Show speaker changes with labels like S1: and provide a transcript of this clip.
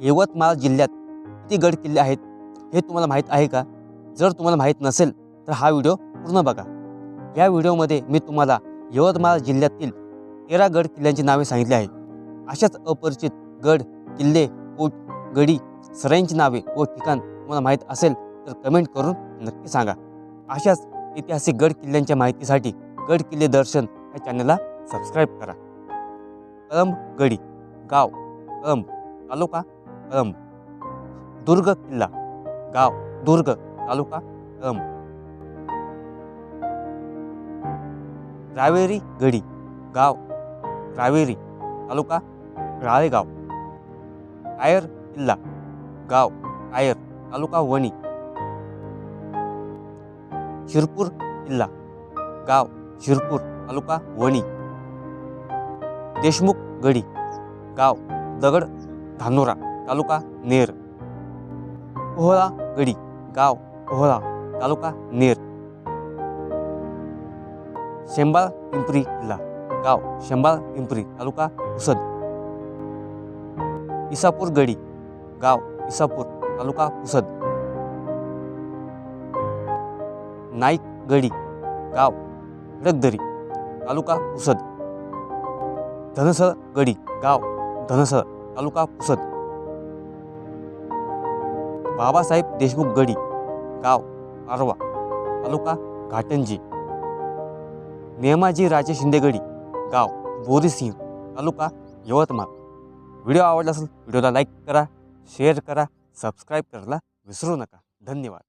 S1: यवतमाळ जिल्ह्यात किती गड किल्ले आहेत हे तुम्हाला माहीत आहे का? जर तुम्हाला माहीत नसेल तर हा व्हिडिओ पूर्ण बघा. या व्हिडिओमध्ये मी तुम्हाला यवतमाळ जिल्ह्यातील तेरा गड किल्ल्यांची नावे सांगितली आहे अशाच अपरिचित गड किल्ले कोट गडी सरांची नावे व ठिकाण तुम्हाला माहीत असेल तर कमेंट करून नक्की सांगा. अशाच ऐतिहासिक गड किल्ल्यांच्या माहितीसाठी गड किल्ले दर्शन या चॅनलला सबस्क्राईब करा. कळंब गडी गाव कळंब तालुका कळंब. दुर्ग किल्ला. गाव दुर्ग तालुका कळंब. रावेरी गडी. गाव रावेरी तालुका राळेगाव. कायर किल्ला. गाव कायर तालुका वणी. शिरपूर किल्ला. गाव शिरपूर तालुका वणी. देशमुख गडी. गाव दगड धानोरा. तालुका नेर पोहळा गडी गाव पोहळा तालुका नेर. शेंबाळ पिंपरी किल्ला गाव शेंबाळ पिंपरी तालुका पुसद. इसापूर गडी गाव इसापूर तालुका पुसद. नाईक गडी गाव खडकदरी तालुका पुसद. धनसळ गडी गाव धनसळ तालुका पुसद. बाबासाहेब देशमुख गडी गाव पारवा तालुका घाटंजी. नेमाजी राजे शिंदे गडी गाव बोरीसिंह तालुका यवतमाळ. व्हिडिओ आवडला असेल व्हिडिओला लाईक करा शेअर करा सबस्क्राईब करायला विसरू नका. धन्यवाद.